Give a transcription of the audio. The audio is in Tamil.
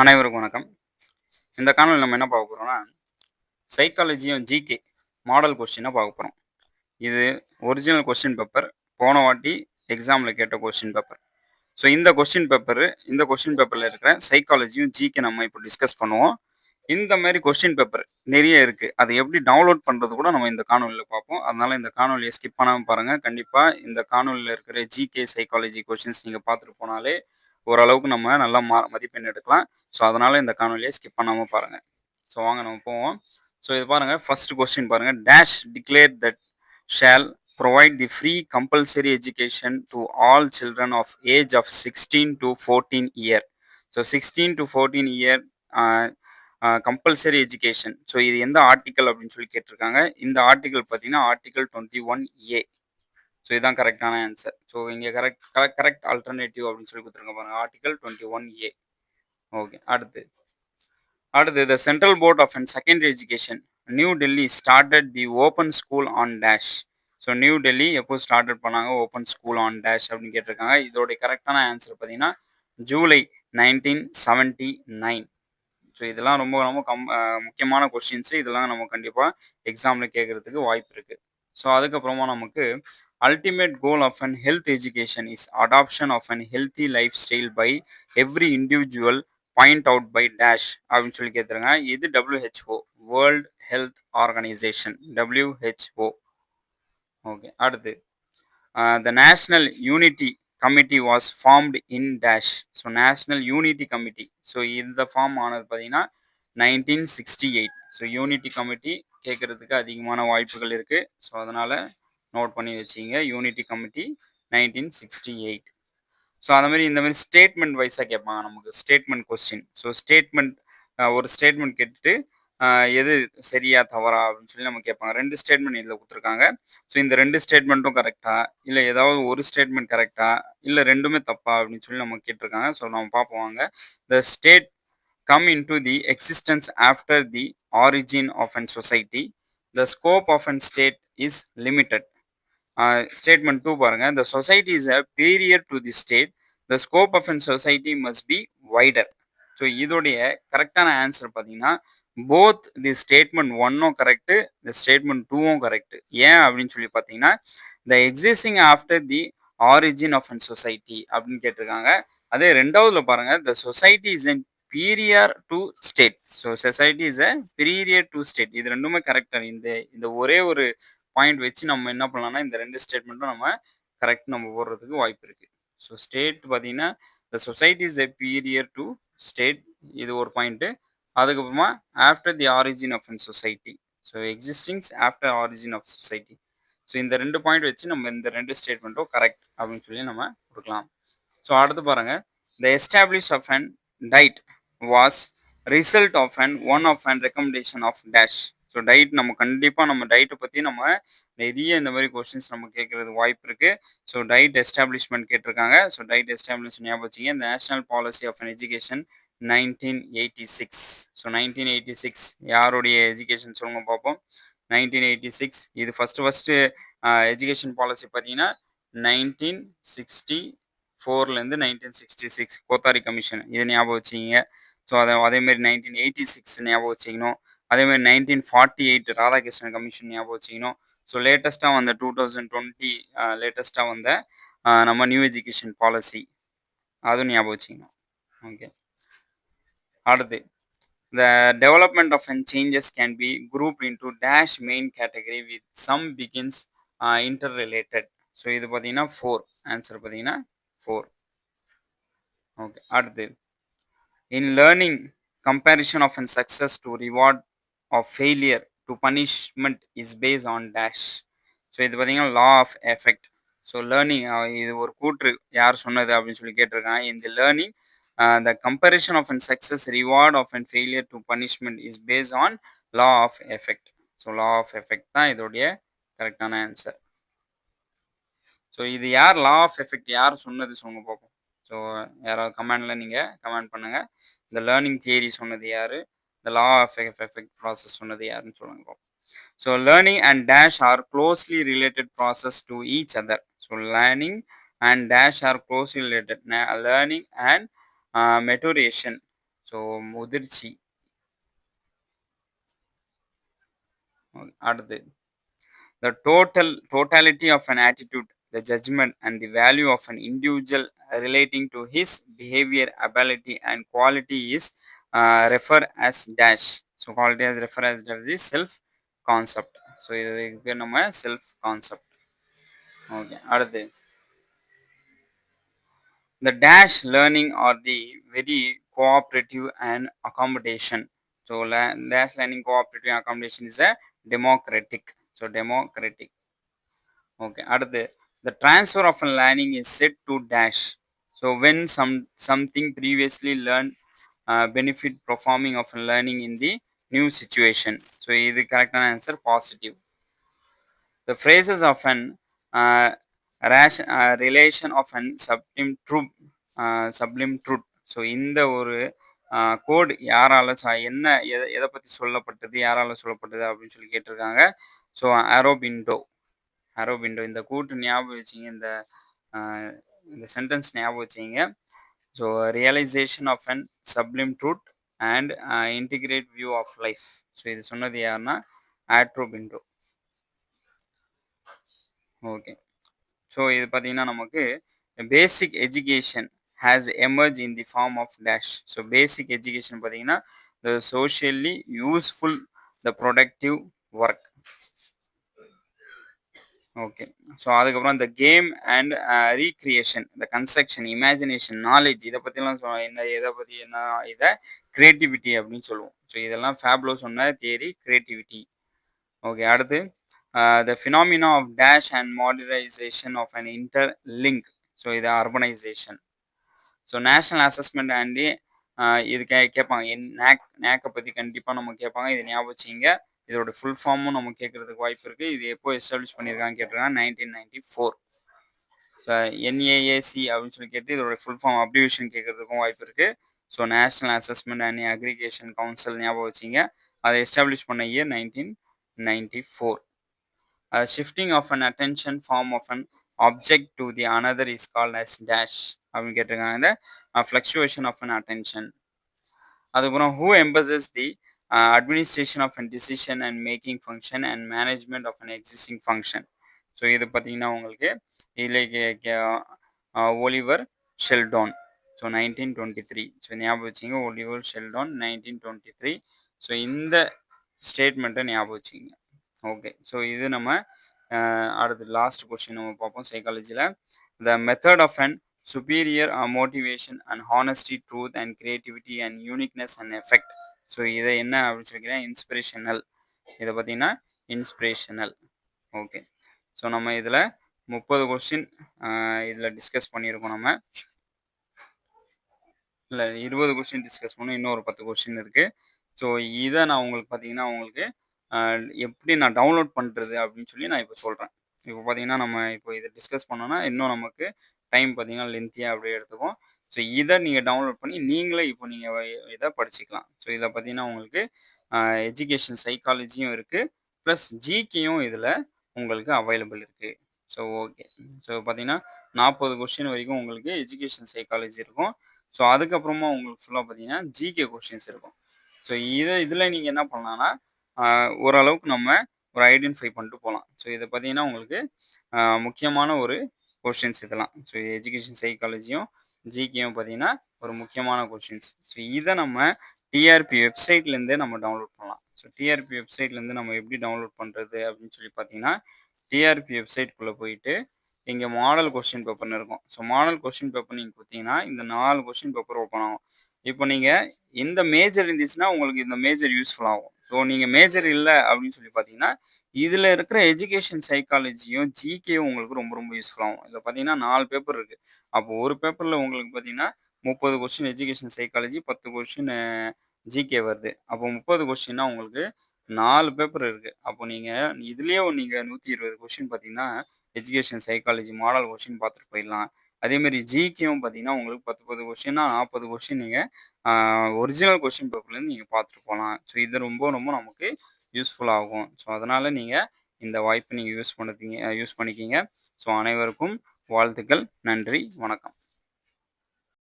அனைவருக்கும் வணக்கம். இந்த காணொலி நம்ம என்ன பார்க்க போகிறோம்னா சைக்காலஜியும் ஜிகே மாடல் கொஸ்டினை பார்க்க போகிறோம் இது ஒரிஜினல் கொஸ்டின் பேப்பர் போன வாட்டி எக்ஸாமில் கேட்ட கொஸ்டின் பேப்பர் ஸோ இந்த கொஸ்டின் பேப்பர் இந்த கொஸ்டின் பேப்பரில் இருக்கிற சைக்காலஜியும் ஜிகே நம்ம இப்போ டிஸ்கஸ் பண்ணுவோம். இந்த மாதிரி கொஸ்டின் பேப்பர் நிறைய இருக்குது அதை எப்படி டவுன்லோட் பண்ணுறது கூட நம்ம இந்த காணொலியில் பார்ப்போம். அதனால் இந்த காணொலியை ஸ்கிப் பண்ணாமல் பாருங்கள் கண்டிப்பாக இந்த காணொலியில் இருக்கிற ஜிகே சைக்காலஜி கொஸ்டின்ஸ் நீங்கள் பார்த்துட்டு போனாலே ஓரளவுக்கு நம்ம நல்லா மா மதிப்பெண் எடுக்கலாம். ஸோ அதனால் இந்த காணொலியை ஸ்கிப் பண்ணாமல் பாருங்கள் ஸோ வாங்க நம்ம போவோம். ஸோ இது பாருங்கள் ஃபர்ஸ்ட் கொஸ்டின் பாருங்கள் dash declare that shall provide the free compulsory education to all children of age of sixteen to fourteen year so sixteen to fourteen year compulsory education so இது எந்த ஆர்டிக்கல் அப்படின்னு சொல்லி கேட்டிருக்காங்க. இந்த ஆர்டிக்கல் பார்த்தீங்கன்னா article twenty one A so இதுதான் கரெக்டான ஆன்சர் ஸோ இங்கே கரெக்ட் கரெக்ட் ஆல்டர்னேட்டிவ் அப்படின்னு சொல்லி கொடுத்துருங்க பாருங்க. Article twenty one A okay அடுத்து. அடுத்து the central board of and secondary education New Delhi started the open school on dash so New Delhi எப்போ ஸ்டார்டட் பண்ணாங்க? ஓப்பன் ஸ்கூல் ஆன் டேஷ் அப்படின்னு கேட்டிருக்காங்க. இதோடைய கரெக்டான ஆன்சர் பார்த்தீங்கன்னா July nineteen seventy nine so இதெல்லாம் ரொம்ப ரொம்ப கம் முக்கியமான கொஸ்டின்ஸு இதெல்லாம் நம்ம கண்டிப்பாக எக்ஸாமில் கேட்குறதுக்கு வாய்ப்பு இருக்குது ஸோ அதுக்கப்புறமா நமக்கு ultimate goal of an health education is adoption of an healthy lifestyle by every individual point out by dash அப்படின்னு சொல்லி கேட்டுருங்க இது WHO world health organisation WHO okay அடுத்து the national unity committee was formed in dash so national unity committee so இந்த ஃபார்ம் ஆனது பார்த்தீங்கன்னா nineteen sixty eight so unity committee கேட்குறதுக்கு அதிகமான வாய்ப்புகள் இருக்குது ஸோ அதனால் நோட் பண்ணி வச்சிங்க. Unity committee nineteen sixty eight so அந்த மாதிரி இந்த மாதிரி ஸ்டேட்மெண்ட் வைஸாக கேட்பாங்க நமக்கு. ஸ்டேட்மெண்ட் கொஸ்டின் ஸோ ஸ்டேட்மெண்ட் ஒரு ஸ்டேட்மெண்ட் கேட்டுட்டு எது சரியா தவறா அப்படின்னு சொல்லி நம்ம கேட்பாங்க. ரெண்டு ஸ்டேட்மெண்ட் இதில் கொடுத்துருக்காங்க. ஸோ இந்த ரெண்டு ஸ்டேட்மெண்ட்டும் கரெக்டா இல்லை ஏதாவது ஒரு ஸ்டேட்மெண்ட் கரெக்டா இல்லை ரெண்டுமே தப்பா அப்படின்னு சொல்லி நம்ம கேட்டிருக்காங்க. ஸோ நம்ம பார்ப்போம் வாங்க. The state come in to the existence after the origin of an society the scope of an state is limited statement two பாருங்க. The society is a prior to the state the scope of an society must be wider so இதோடைய கரெக்டான ஆன்சர் பார்த்தீங்கன்னா போத் தி ஸ்டேட்மெண்ட் ஒன்னும் கரெக்டு த ஸ்டேட்மெண்ட் டூவும் கரெக்டு ஏன் அப்படின்னு சொல்லி பார்த்தீங்கன்னா the existing after the origin of an society அப்படின்னு கேட்டிருக்காங்க. அதே ரெண்டாவதுல பாருங்க. The society is an prior to state so society is a prior to state இது ரெண்டுமே கரெக்டாக இந்த இந்த ஒரே ஒரு பாயிண்ட் வச்சு நம்ம என்ன பண்ணலாம்னா இந்த ரெண்டு ஸ்டேட்மெண்ட்டும் நம்ம கரெக்ட் நம்ம போடுறதுக்கு வாய்ப்பு இருக்குது ஸோ ஸ்டேட் பார்த்தீங்கன்னா the society is a prior to state இது ஒரு பாயிண்ட்டு அதுக்கப்புறமா after the origin of an society so existings after origin of society so இந்த ரெண்டு பாயிண்ட் வச்சு நம்ம இந்த ரெண்டு ஸ்டேட்மெண்ட்டும் கரெக்ட் அப்படின்னு சொல்லி நம்ம கொடுக்கலாம். ஸோ அடுத்து பாருங்கள் the establish of and diet was result of and one of and recommendation of dash so diet நம்ம கண்டிப்பாக நம்ம டயட்டை பற்றி நம்ம நிறைய இந்த மாதிரி கொஸ்டின்ஸ் நம்ம கேட்கறது வாய்ப்பு இருக்குது ஸோ டயட் எஸ்டாப்ளிஷ்மெண்ட் கேட்டிருக்காங்க. ஸோ டயட் எஸ்டாப்ளிஷ்மெண்ட் ஞாபகம் வச்சுங்க national policy of an education nineteen eighty six so nineteen eighty six யாருடைய எஜுகேஷன் சொல்லுங்க பார்ப்போம் நைன்டீன் எயிட்டி சிக்ஸ் இது ஃபஸ்ட்டு ஃபஸ்ட்டு எஜுகேஷன் பாலிசி பார்த்தீங்கன்னா nineteen sixty ஃபோர்லேருந்து nineteen sixty six Kothari commission இது ஞாபகம் வச்சுக்கிங்க. ஸோ அதை அதேமாரி நைன்டீன் எயிட்டி சிக்ஸ் ஞாபகம் வச்சுக்கணும். அதேமாதிரி nineteen forty eight Radhakrishnan commission ஞாபகம் வச்சுக்கணும். ஸோ லேட்டஸ்ட்டாக வந்த டூ தௌசண்ட் டுவெண்ட்டி லேட்டஸ்ட்டாக வந்த நம்ம நியூ எஜுகேஷன் பாலிசி அதுவும் ஞாபகம் வச்சுக்கணும். ஓகே அடுத்து the development of and changes can be group into dash main category with some begins inter related so இது பார்த்தீங்கன்னா ஃபோர் ஆன்சர் பார்த்தீங்கன்னா ஃபோர் ஓகே அடுத்து in learning comparison of and success to reward of failure to punishment is base on dash so இது பார்த்தீங்கன்னா law of effect so learning இது ஒரு கூற்று யார் சொன்னது அப்படின்னு சொல்லி கேட்டிருக்காங்க. இந்த learning the comparison of an success reward of an failure to punishment is base on law of effect so law of effect தான் இதோடைய கரெக்டான ஆன்சர் ஸோ இது யார் லா ஆஃப் எஃபெக்ட் யார் சொன்னது சொல்லுங்க பார்ப்போம் ஸோ யாராவது கமெண்டில் நீங்கள் கமெண்ட் பண்ணுங்கள் இந்த லேர்னிங் தியரி சொன்னது யார்? இந்த லா ஆஃப் எஃபெக்ட் ப்ராசஸ் சொன்னது யாருன்னு சொல்லுங்க so learning and dash are closely related process to each other so learning and dash are closely related learning and maturation so முதிர்ச்சி அடுத்து the total totality of an attitude the judgment and the value of an individual relating to his behavior ability and quality is uh, referred as dash so quality as referred as the self concept so இதுக்கு பேர் நம்ம செல்ஃப் கான்செப்ட் ஓகே அடுத்து the dash learning or the very cooperative and accommodation so la- dash learning cooperative and accommodation is a democratic so democratic okay அடுத்து the transfer of a learning is set to dash so when some something previously learned uh, Uh, benefit performing of learning learning in the new situation. இது கரெக்டான answer positive the phrases of an ration relation of an sublime truth sublime truth so இந்த ஒரு uh, கோட் யாரால என்ன எதை எதை பற்றி சொல்லப்பட்டது யாரால சொல்லப்பட்டது அப்படின்னு சொல்லி கேட்டிருக்காங்க. ஸோ ஆரோபிண்டோ ஆரோபிண்டோ இந்த கூட்டு ஞாபகம் வச்சிங்க இந்த uh, இந்த சென்டென்ஸ் ஞாபகம் வச்சிங்க. So realisation of an sublime and and integrate view of life so இது சொன்னது யாருன்னா ஆட்ரோ ஆட்ரோபிண்டோ ஓகே ஸோ இது பார்த்தீங்கன்னா நமக்கு basic education has emerge in the form of dash so basic education பார்த்தீங்கன்னா the socially useful the productive work okay so அதுக்கப்புறம் இந்த கேம் அண்ட் ரீக்ரியேஷன் இந்த கன்ஸ்ட்ரக்ஷன் இமேஜினேஷன் நாலேஜ் இதை பற்றிலாம் சொ என்ன எதை பற்றி என்ன இதை கிரியேட்டிவிட்டி அப்படின்னு சொல்லுவோம். ஸோ இதெல்லாம் ஃபேப்லோ சொன்ன தியரி கிரியேட்டிவிட்டி ஓகே அடுத்து the phenomena of dash and modernisation of an inter link so இது urbanisation so national assessment and இது கே கேட்பாங்க. என் நேக் நேக்கை பற்றி கண்டிப்பாக நம்ம கேட்பாங்க. இது ஞாபகம் வச்சுங்க இதோட ஃபுல் ஃபார்மும் நம்ம கேட்குறதுக்கு வாய்ப்பு இருக்குது இது எப்போ எஸ்டாப்ளிஷ் பண்ணியிருக்காங்க கேட்டிருக்காங்க நைன்டீன் நைன்டி ஃபோர் என்ஏஏசி அப்படின்னு சொல்லி கேட்டு இதோட ஃபுல் ஃபார்ம் அப்டிவிஷன் கேட்கறதுக்கும் வாய்ப்பு இருக்குது so national assessment and accreditation council ஞாபகம் வச்சிங்க. அதை எஸ்டாப்ளிஷ் பண்ண year nineteen ninety four shifting of an attention form of an object to the another is called as dash அப்படின்னு கேட்டிருக்காங்க. இந்த ஃப்ளக்சுவேஷன் ஆஃப் அன் அட்டென்ஷன் அதுக்கப்புறம் who emphasis the administration of an decision and making function and management of an existing function so இது பார்த்தீங்கன்னா உங்களுக்கு இதில் Oliver Sheldon so nineteen twenty three so ஞாபகம் வச்சிங்க Oliver Sheldon nineteen twenty three so இந்த ஸ்டேட்மெண்ட்டை ஞாபகம் வச்சிங்க ஓகே ஸோ இது நம்ம அஹ், அடுத்து லாஸ்ட் கொஸ்டின் நம்ம பார்ப்போம் சைக்காலஜியில் the method of an superior uh, motivation and honesty truth and creativity and uniqueness and effect. So இதை என்ன அப்படின்னு சொல்லிக்கிறேன்? இன்ஸ்பிரேஷனல் இதை பார்த்தீங்கன்னா இன்ஸ்பிரேஷனல் ஓகே ஸோ நம்ம இதில் முப்பது கொஸ்டின் இதில் டிஸ்கஸ் பண்ணியிருக்கோம் நம்ம. இல்லை இருபது கொஸ்டின் டிஸ்கஸ் பண்ணோம். இன்னும் ஒரு பத்து கொஸ்டின் இருக்குது ஸோ இதை நான் உங்களுக்கு பார்த்தீங்கன்னா உங்களுக்கு எப்படி நான் டவுன்லோட் பண்ணுறது அப்படின்னு சொல்லி நான் இப்போ சொல்கிறேன். இப்போ பார்த்தீங்கன்னா நம்ம இப்போ இதை டிஸ்கஸ் பண்ணோன்னா இன்னும் நமக்கு டைம் பார்த்தீங்கன்னா லென்த்தியாக அப்படியே எடுத்துக்கும் ஸோ இதை நீங்கள் டவுன்லோட் பண்ணி நீங்களே இப்போ நீங்கள் இதை படிச்சுக்கலாம். ஸோ இதில் பார்த்தீங்கன்னா உங்களுக்கு எஜுகேஷன் சைக்காலஜியும் இருக்குது ப்ளஸ் ஜிகேயும் இதில் உங்களுக்கு அவைலபிள் இருக்குது ஸோ ஓகே ஸோ பார்த்தீங்கன்னா நாற்பது கொஸ்டின் வரைக்கும் உங்களுக்கு எஜுகேஷன் சைக்காலஜி இருக்கும். ஸோ அதுக்கப்புறமா உங்களுக்கு ஃபுல்லாக பார்த்தீங்கன்னா ஜிகே கொஸ்டின்ஸ் இருக்கும். ஸோ இதை இதில் நீங்கள் என்ன பண்ணலாம்னா ஓரளவுக்கு நம்ம ஒரு ஐடென்டிஃபை பண்ணிட்டு போகலாம் ஸோ இதை பார்த்தீங்கன்னா உங்களுக்கு முக்கியமான ஒரு கொஷின்ஸ் இதெல்லாம். ஸோ எஜுகேஷன் சைக்காலஜியும் ஜிகேயும் பார்த்தீங்கன்னா ஒரு முக்கியமான கொஷின்ஸ் ஸோ இதை நம்ம டிஆர்பி வெப்சைட்லேருந்தே நம்ம டவுன்லோட் பண்ணலாம். ஸோ டிஆர்பி வெப்சைட்லேருந்து நம்ம எப்படி டவுன்லோட் பண்ணுறது அப்படின்னு சொல்லி பார்த்தீங்கன்னா டிஆர்பி வெப்சைட்குள்ளே போயிட்டு இங்கே மாடல் கொஸ்டின் பேப்பர்னு இருக்கும். ஸோ மாடல் கொஸ்டின் பேப்பர் நீங்கள் கொடுத்தீங்கன்னா இந்த நாலு கொஸ்டின் பேப்பர் ஓப்பன் ஆகும். இப்போ நீங்கள் எந்த மேஜர் இருந்துச்சுன்னா உங்களுக்கு இந்த மேஜர் யூஸ்ஃபுல் ஆகும். ஸோ நீங்கள் மேஜர் இல்லை அப்படின்னு சொல்லி பார்த்தீங்கன்னா இதில் இருக்கிற எஜுகேஷன் சைக்காலஜியும் ஜிகேயும் உங்களுக்கு ரொம்ப ரொம்ப யூஸ்ஃபுல் ஆகும். இதில் பார்த்தீங்கன்னா நாலு பேப்பர் இருக்குது அப்போ ஒரு பேப்பரில் உங்களுக்கு பார்த்தீங்கன்னா முப்பது கொஸ்டின் எஜுகேஷன் சைக்காலஜி பத்து கொஸ்டின் ஜிகே வருது. அப்போ முப்பது கொஸ்டின்னா உங்களுக்கு நாலு பேப்பர் இருக்குது அப்போ நீங்கள் இதுலேயே நீங்கள் நூற்றி இருபது கொஸ்டின் பார்த்தீங்கன்னா எஜுகேஷன் சைக்காலஜி மாடல் கொஸ்டின் பார்த்துட்டு போயிடலாம். அதேமாரி ஜிகேவும் பார்த்தீங்கன்னா உங்களுக்கு பத்து பத்து கொஸ்டின்னா நாற்பது கொஸ்டின் நீங்கள் ஒரிஜினல் கொஸ்டின் பேப்பர்லேருந்து நீங்கள் பார்த்துட்டு போகலாம் ஸோ இது ரொம்ப ரொம்ப நமக்கு யூஸ்ஃபுல்லாகும் ஸோ அதனால் நீங்கள் இந்த வாய்ப்பை நீங்கள் யூஸ் பண்ணுறீங்க யூஸ் பண்ணிக்கிங்க. ஸோ அனைவருக்கும் வாழ்த்துக்கள். நன்றி. வணக்கம்.